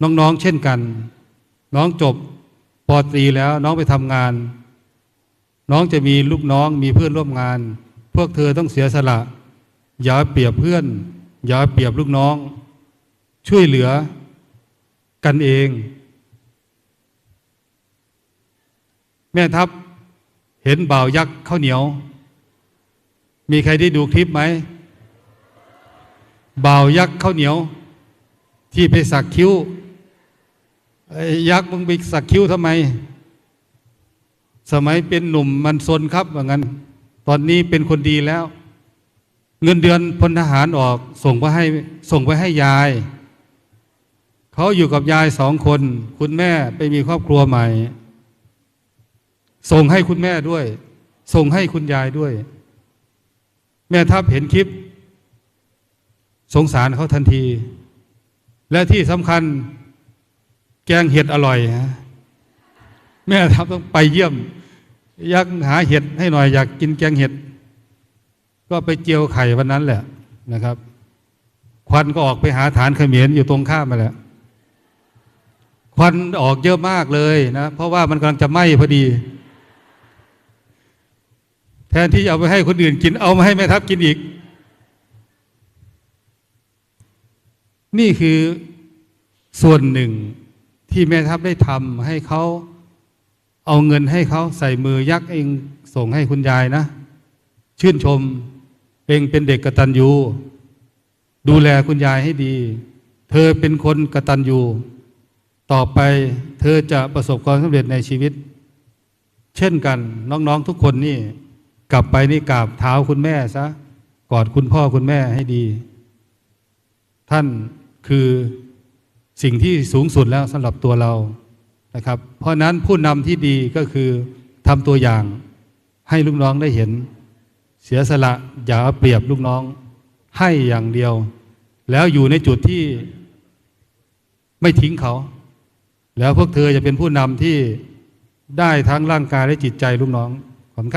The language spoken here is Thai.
น้องๆเช่นกัน น้องจบปอตรีแล้วน้องไปทำงาน น้องจะมีลูกน้องมีเพื่อนร่วมงาน พวกเธอต้องเสียสละ อย่าเปรียบเพื่อน อย่าเปรียบลูกน้อง ช่วยเหลือกันเอง แม่ทัพเห็นบ่าวยักษ์ข้าวเหนียว มีใครได้ดูคลิปไหมบ่าวยักษ์ข้าวเหนียว ที่ไปสักคิ้ว ยักษ์มึงไปสักคิ้วทำไม สมัยเป็นหนุ่มมันซนครับว่างั้น ตอนนี้เป็นคนดีแล้ว เงินเดือนพลทหารออกส่งไปให้ส่งไปให้ยาย เขาอยู่กับยายสองคน คุณแม่ไปมีครอบครัวใหม่ ส่งให้คุณแม่ด้วย ส่งให้คุณยายด้วย แม่ทัพเห็นคลิป สงสารเขาทันที และที่สำคัญ แกงเห็ดอร่อยฮะแม่ทัพต้องไปเยี่ยม อยากหาเห็ดให้หน่อยอยากกินแกงเห็ด ก็ไปเจียวไข่วันนั้นแหละนะครับ ควันก็ออกไปหาฐานเขมรอยู่ตรงข้ามมาแล้วควันออกเยอะมากเลยนะเพราะว่ามันกำลังจะไหม้พอดี แทนที่จะเอาไปให้คนอื่นกินเอามาให้แม่ทัพกินอีก นี่คือส่วนหนึ่ง ที่แม่ทัพได้ทำให้เขาเอาเงินให้เขาใส่มือยักเองส่งให้คุณยายนะ ชื่นชมเองเป็นเด็กกตัญญูดูแลคุณยายให้ดี เธอเป็นคนกตัญญูต่อไปเธอจะประสบความสำเร็จในชีวิต เช่นกันน้องๆทุกคนนี่กลับไปนี่กราบเท้าคุณแม่ซะกอดคุณพ่อคุณแม่ให้ดี ท่านคือ สิ่งที่สูงสุดแล้วสำหรับตัวเรานะครับ เพราะนั้นผู้นำที่ดีก็คือทำตัวอย่างให้ลูกน้องได้เห็น เสียสละอย่าเอาเปรียบลูกน้องให้อย่างเดียว แล้วอยู่ในจุดที่ไม่ทิ้งเขา แล้วพวกเธอจะเป็นผู้นำที่ได้ทั้งร่างกายและจิตใจลูกน้อง